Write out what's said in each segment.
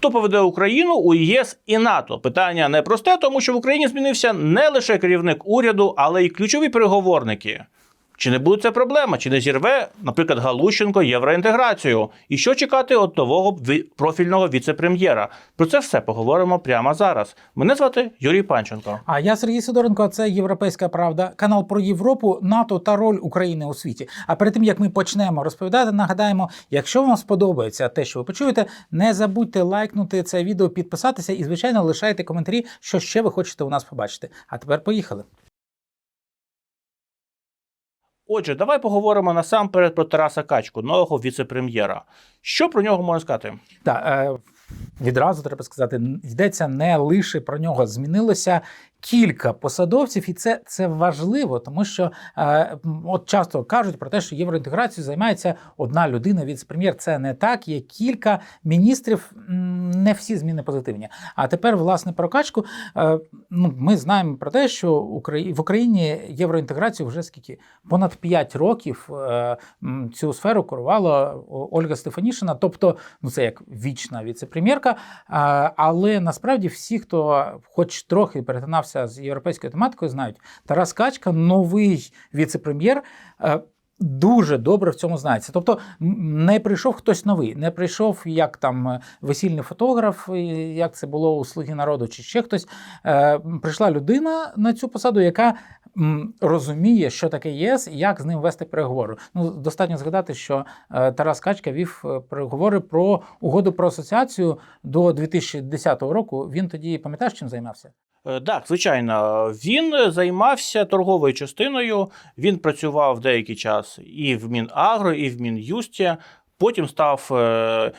Хто поведе Україну у ЄС і НАТО? Питання непросте, тому що в Україні змінився не лише керівник уряду, але й ключові переговорники. Чи не буде це проблема? Чи не зірве, наприклад, Галущенко євроінтеграцію? І що чекати від нового профільного віце-прем'єра? Про це все поговоримо прямо зараз. Мене звати Юрій Панченко. А я Сергій Сидоренко. Це Європейська Правда, канал про Європу, НАТО та роль України у світі. А перед тим як ми почнемо розповідати, нагадаємо, якщо вам сподобається те, що ви почуєте, не забудьте лайкнути це відео, підписатися і, звичайно, лишайте коментарі, що ще ви хочете у нас побачити. А тепер поїхали. Отже, давай поговоримо насамперед про Тараса Качку, нового віце-прем'єра. Що про нього можна сказати? Так, е, відразу треба сказати, йдеться не лише про нього, змінилося кілька посадовців, і це, це важливо, тому що е, от часто кажуть про те, що євроінтеграцією займається одна людина, віце-прем'єр. Це не так. Є кілька міністрів, не всі зміни позитивні. А тепер, власне, про качку. Е, ну, ми знаємо про те, що в Україні євроінтеграцію вже скільки понад 5 років е, цю сферу керувала Ольга Стефанішина, тобто, ну це як вічна віце-прем'єрка. А, Але насправді всі, хто хоч трохи перетинався з європейською тематикою, знають, Тарас Качка, новий віце-прем'єр. е, Дуже добре в цьому знається. Тобто не прийшов хтось новий, не прийшов як там е, весільний фотограф, як це було у Слуги народу, чи ще хтось. Е, Прийшла людина на цю посаду, яка розуміє, що таке ЄС і як з ним вести переговори. Ну, достатньо згадати, що Тарас Качка вів переговори про угоду про асоціацію до 2010 року. Він тоді пам'ятаєш, чим займався? Е, Так, звичайно, він займався торговою частиною. Він працював деякий час і в Мінагро, і в Мін'юсті. Потім став е,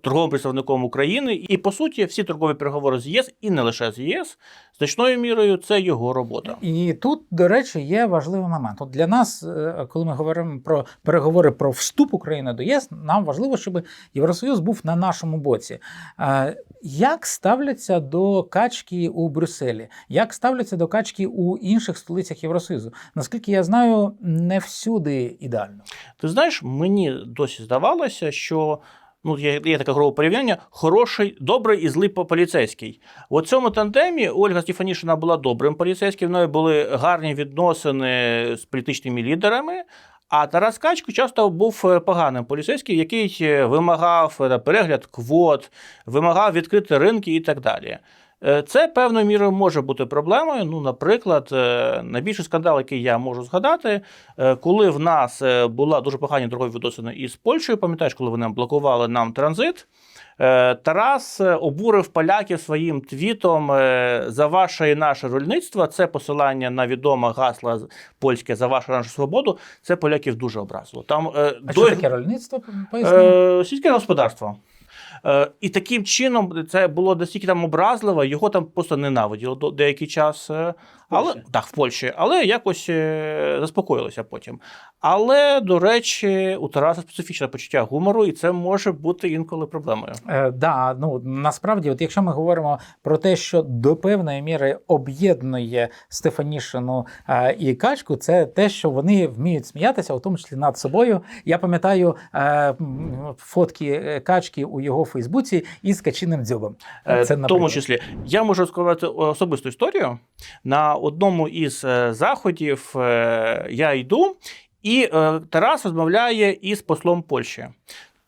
торговим представником України. І по суті, всі торгові переговори з ЄС, і не лише з ЄС, значною мірою це його робота. І тут, до речі, є важливий момент. От для нас, е, коли ми говоримо про переговори про вступ України до ЄС, нам важливо, щоб Євросоюз був на нашому боці. Е, Як ставляться до качки у Брюсселі? Як ставляться до качки у інших столицях Євросоюзу? Наскільки я знаю, не всюди ідеально. Ти знаєш, мені досі здавалося, що. Ну, є, є таке грубе порівняння: хороший, добрий і злий по- поліцейський. У цьому тандемі Ольга Стефанішина була добрим поліцейським, в неї були гарні відносини з політичними лідерами. А Тарас Качко часто був е, поганим поліцейським, який е, вимагав е, перегляд квот, вимагав відкрити ринки і так далі. Е, Це певною мірою може бути проблемою. Ну, наприклад, е, найбільший скандал, який я можу згадати, е, коли в нас була дуже погані торгові відносини із Польщею, пам'ятаєш, коли вони блокували нам транзит. Тарас обурив поляків своїм твітом за ваше і наше рольництво. Це посилання на відоме гасло польське за вашу нашу свободу. Це поляків дуже образило. Там А до- що таке рольництво? Поясни. Е, сільське господарство. Е, і таким чином це було настільки там образливо, його там просто ненавиділо деякий час. е, Але, так, в Польщі, але якось е, заспокоїлося потім. Але, до речі, у Тараса специфічне почуття гумору, і це може бути інколи проблемою. Е, да, ну насправді, от якщо ми говоримо про те, що до певної міри об'єднує Стефанішину е, і качку, це те, що вони вміють сміятися, у тому числі над собою. Я пам'ятаю е, фотки качки у його Фейсбуці із качиним дзьобом. Е, Це в тому числі я можу розказати особисту історію. На одному із е, заходів е, я йду, і Тарас розмовляє із послом Польщі.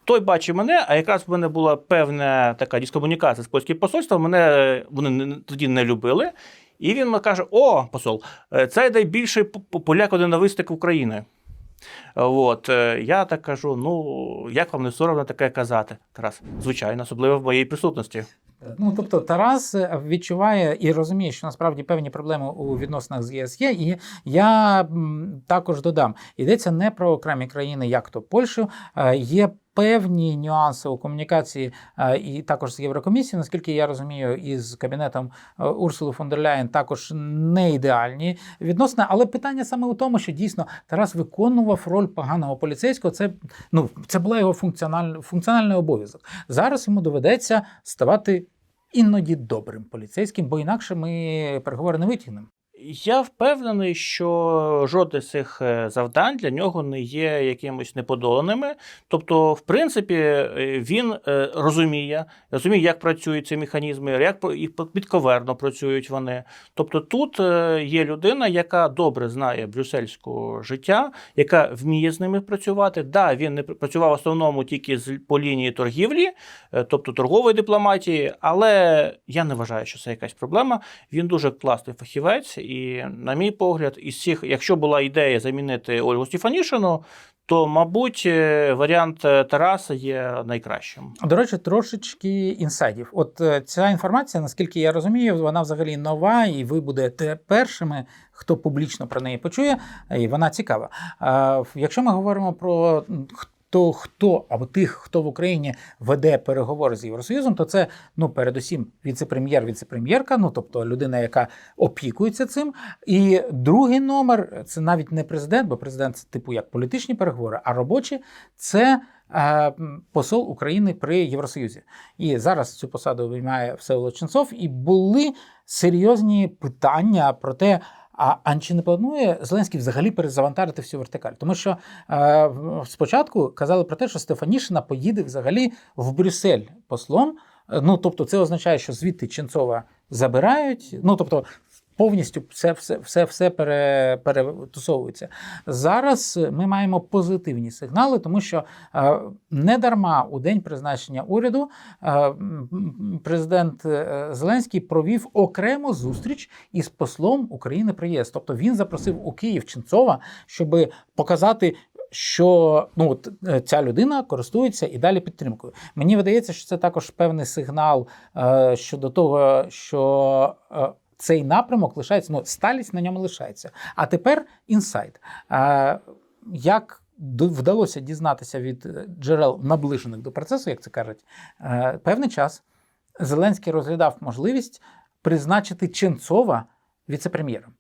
Той бачить мене, а якраз в мене була певна така дискомунікація з польським посольством. Мене вони тоді не любили. І він мені каже: О, посол, це найбільший поляк-ненависник України. От, е, я так кажу: ну, як вам не соромно таке казати, Тарас? Звичайно, особливо в моїй присутності. Ну тобто Тарас е, відчуває і розуміє, що насправді певні проблеми у відносинах з ЄС є. І я також додам: йдеться не про окремі країни, як то Польщу, е, є. Певні нюанси у комунікації е, і також з Єврокомісією, наскільки я розумію, і з кабінетом е, Урсули фон дер Ляєн також не ідеальні відносини. Але питання саме у тому, що дійсно Тарас виконував роль поганого поліцейського. Це ну це була його функціональний функціональний обов'язок. Зараз йому доведеться ставати іноді добрим поліцейським, бо інакше ми переговори не витягнемо. Я впевнений, що жодне з цих е, завдань для нього не є якимось неподоланими. Тобто, в принципі, е, він е, розуміє, розуміє, як працюють ці механізми, як і підковерно працюють вони. Тобто, тут є людина, яка добре знає брюссельського життя, яка вміє з ними працювати. Да, він не працював в основному тільки по лінії торгівлі, тобто торгової дипломатії, але я не вважаю, що це якась проблема. Він дуже класний фахівець, і, на мій погляд, із всіх, якщо була ідея замінити Ольгу Стефанішину, то, мабуть, е, варіант е, Тараса є найкращим. До речі, трошечки інсайдів. От е, ця інформація, наскільки я розумію, вона взагалі нова, і ви будете першими, хто публічно про неї почує, і вона цікава. Якщо ми говоримо про м, хто хто або тих, хто в Україні веде переговори з Євросоюзом, то це ну передусім віце-прем'єр, віце-прем'єрка, ну тобто людина, яка опікується цим. І другий номер це навіть не президент, бо президент це типу як політичні переговори, а робочі це е, посол України при Євросоюзі. І зараз цю посаду обіймає Всеволод Ченцов, і були серйозні питання про те. А, а чи не планує Зеленський взагалі перезавантажити всю вертикаль? Тому що е, спочатку казали про те, що Стефанішина поїде взагалі в Брюссель послом. Е, Ну тобто, це означає, що звідти Ченцова забирають. Ну тобто, повністю все, все, все, все пере, перетусовується. Зараз ми маємо позитивні сигнали, тому що е, не дарма у день призначення уряду е, президент е, Зеленський провів окрему зустріч із послом України при. Тобто він запросив у Київ Ченцова, щоб показати. Що ну ця людина користується і далі підтримкою. Мені видається, що це також певний сигнал е, щодо того, що е, цей напрямок лишається, ну сталість на ньому лишається. А тепер інсайт. Як вдалося дізнатися від е, джерел наближених до процесу, як це кажуть, е, певний час Зеленський розглядав можливість призначити Ченцова віце-прем'єром.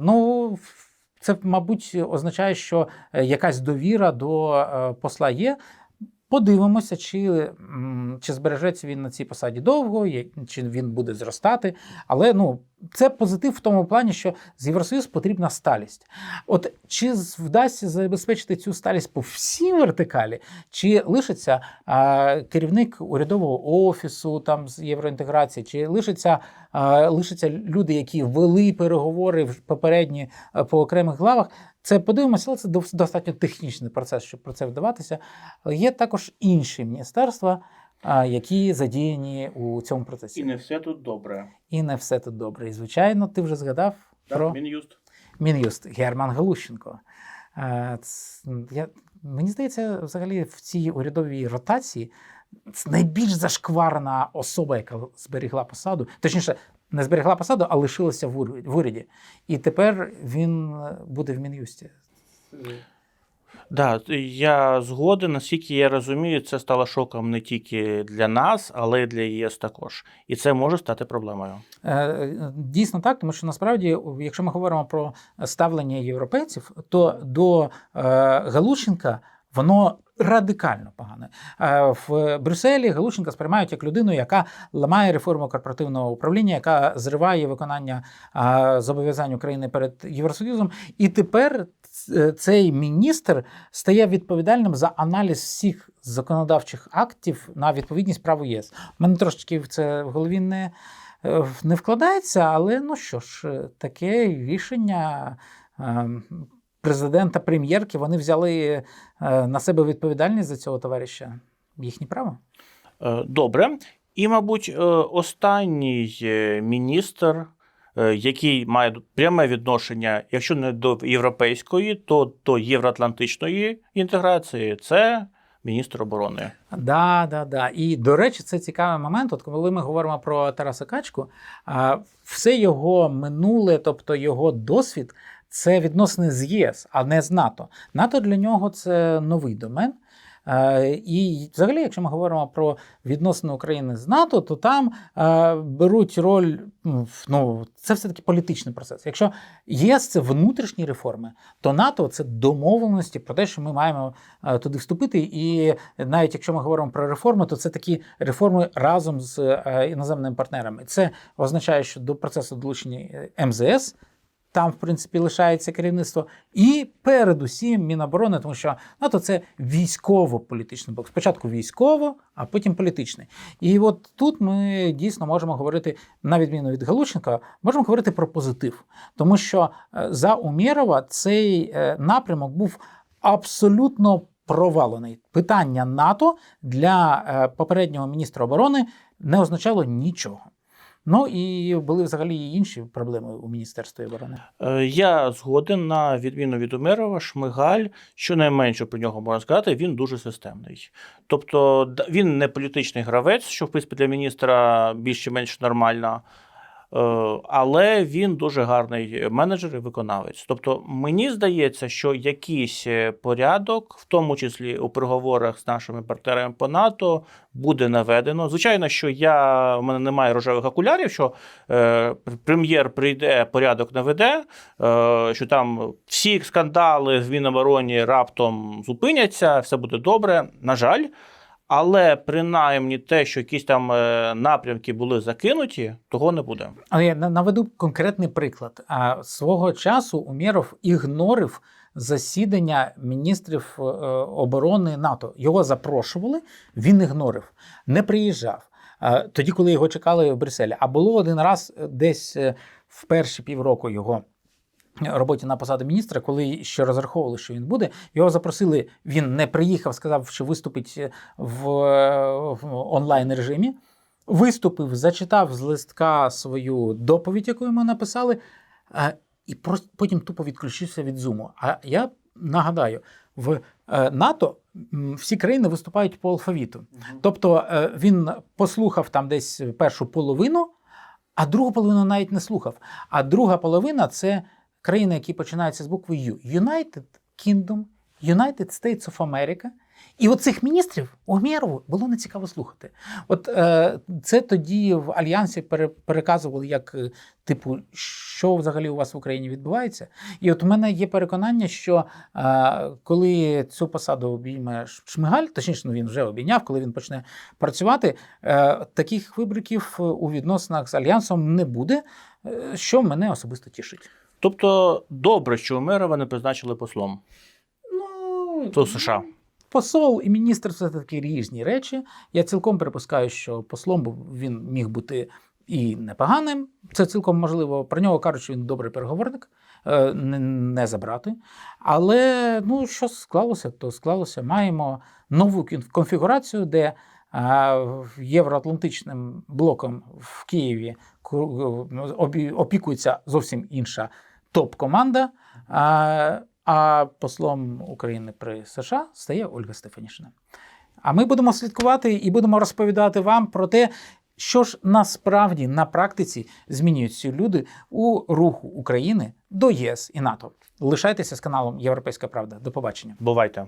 Ну, це, мабуть, означає, що е, якась довіра до посла є. Подивимося, чи, чи збережеться він на цій посаді довго, чи він буде зростати. Але ну, це позитив в тому плані, що з Євросоюз потрібна сталість. От чи вдасться забезпечити цю сталість по всій вертикалі, чи лишиться а, керівник урядового офісу там з євроінтеграції, чи лишиться, а, лишаться люди, які вели переговори в попередні по окремих главах. Це подивимося, але це достатньо технічний процес, щоб про це вдаватися. Але є також інші міністерства, які задіяні у цьому процесі. І не все тут добре. І не все тут добре. І звичайно, ти вже згадав про Мін'юст. Мін'юст Герман Галущенко. Я, мені здається, взагалі в цій урядовій ротації це найбільш зашкварна особа, яка зберігла посаду. Точніше, не зберегла посаду, а лишилася в уряді- І тепер він е, буде в Мін'юсті. Да, я згоден, наскільки я розумію, це стало шоком не тільки для нас, але й для ЄС також. І це може стати проблемою. Е, Дійсно так, тому що насправді, якщо ми говоримо про ставлення європейців, то до е, Галущенка воно радикально погане. Е, В Брюсселі Галущенка сприймають як людину, яка ламає реформу корпоративного управління, яка зриває виконання е, зобов'язань України перед Євросоюзом. І тепер цей міністр стає відповідальним за аналіз всіх законодавчих актів на відповідність праву ЄС. У мене трошечки це в голові не е, не вкладається, але ну що ж, е, таке рішення е, президента, прем'єрки, вони взяли е, на себе відповідальність за цього товариша. Їхнє право. Е, Добре. І, мабуть, е, останній міністр, який має пряме відношення, якщо не до європейської, то до євроатлантичної інтеграції, це міністр оборони. Да, да, да. І до речі, це цікавий момент. От коли ми говоримо про Тараса Качку, все його минуле, тобто його досвід, це відносини з ЄС, а не з НАТО. НАТО для нього це новий домен. Е, І взагалі, якщо ми говоримо про відносини України з НАТО, то там е, беруть роль. Ну, це все таки політичний процес. Якщо ЄС це внутрішні реформи, то НАТО це домовленості про те, що ми маємо е, туди вступити. І навіть якщо ми говоримо про реформи, то це такі реформи разом з іноземними партнерами. Це означає, що до процесу долучення МЗС. Там, в принципі, лишається керівництво, і передусім Міноборони, тому що НАТО це військово-політичний блок. Спочатку військово, а потім політичний. І от тут ми дійсно можемо говорити, на відміну від Галущенка, можемо говорити про позитив, тому що е, за Умєрова цей е, напрямок був абсолютно провалений. Питання НАТО для е, попереднього міністра оборони не означало нічого. Ну і були взагалі інші проблеми у Міністерстві оборони. Е, Я згоден на відміну від Умерова, Шмигаль, щонайменше про нього можна сказати, він дуже системний. Тобто він не політичний гравець, що в принципі для міністра більш чи менш нормально. Е, Але він дуже гарний менеджер і виконавець. Тобто, мені здається, що якийсь е, порядок, в тому числі у переговорах з нашими партнерами по НАТО, буде наведено. Звичайно, що я у мене немає рожевих окулярів, що е, прем'єр прийде, порядок наведе, е, що там всі скандали в Мінобороні раптом зупиняться, все буде добре. На жаль. Але принаймні те, що якісь там е, напрямки були закинуті, того не буде. Але я на- наведу конкретний приклад. А свого часу Умєров ігнорив засідання міністрів е, оборони НАТО. Його запрошували, він ігнорив, не приїжджав. Тоді, коли його чекали в Брюсселі. А було один раз е, десь в перші півроку його. Роботі на посаду міністра, коли ще розраховували, що він буде, його запросили. Він не приїхав, сказав, що виступить в, в онлайн режимі. Виступив, зачитав з листка свою доповідь, яку йому написали, е, і потім тупо відключився від зуму. А я нагадаю, в е, НАТО всі країни виступають по алфавіту. Тобто е, він послухав там десь першу половину, а другу половину навіть не слухав. А друга половина це країни, які починаються з букви U. United Kingdom, United States of America. І от цих міністрів Умєрову було не цікаво слухати. От е, це тоді в альянсі пере, переказували, як е, типу, що взагалі у вас в Україні відбувається. І от у мене є переконання, що е, коли цю посаду обійме Шмигаль, точніше, ну він вже обійняв, коли він почне працювати, е, таких вибриків у відносинах з альянсом не буде, е, що мене особисто тішить. Тобто, добре, що Умерова не призначили послом Ну, до США. Посол і міністр це такі різні речі. Я цілком припускаю, що послом він міг бути і непоганим. Це цілком можливо. Про нього кажуть, що він добрий переговорник, е, не, забрати. Але ну, що склалося, то склалося. Маємо нову конфігурацію, де е, євроатлантичним блоком в Києві опікується зовсім інша топ-команда. А, а послом України при США стає Ольга Стефанішина. А ми будемо слідкувати і будемо розповідати вам про те, що ж насправді на практиці змінюють ці люди у руху України до ЄС і НАТО. Лишайтеся з каналом Європейська Правда. До побачення. Бувайте.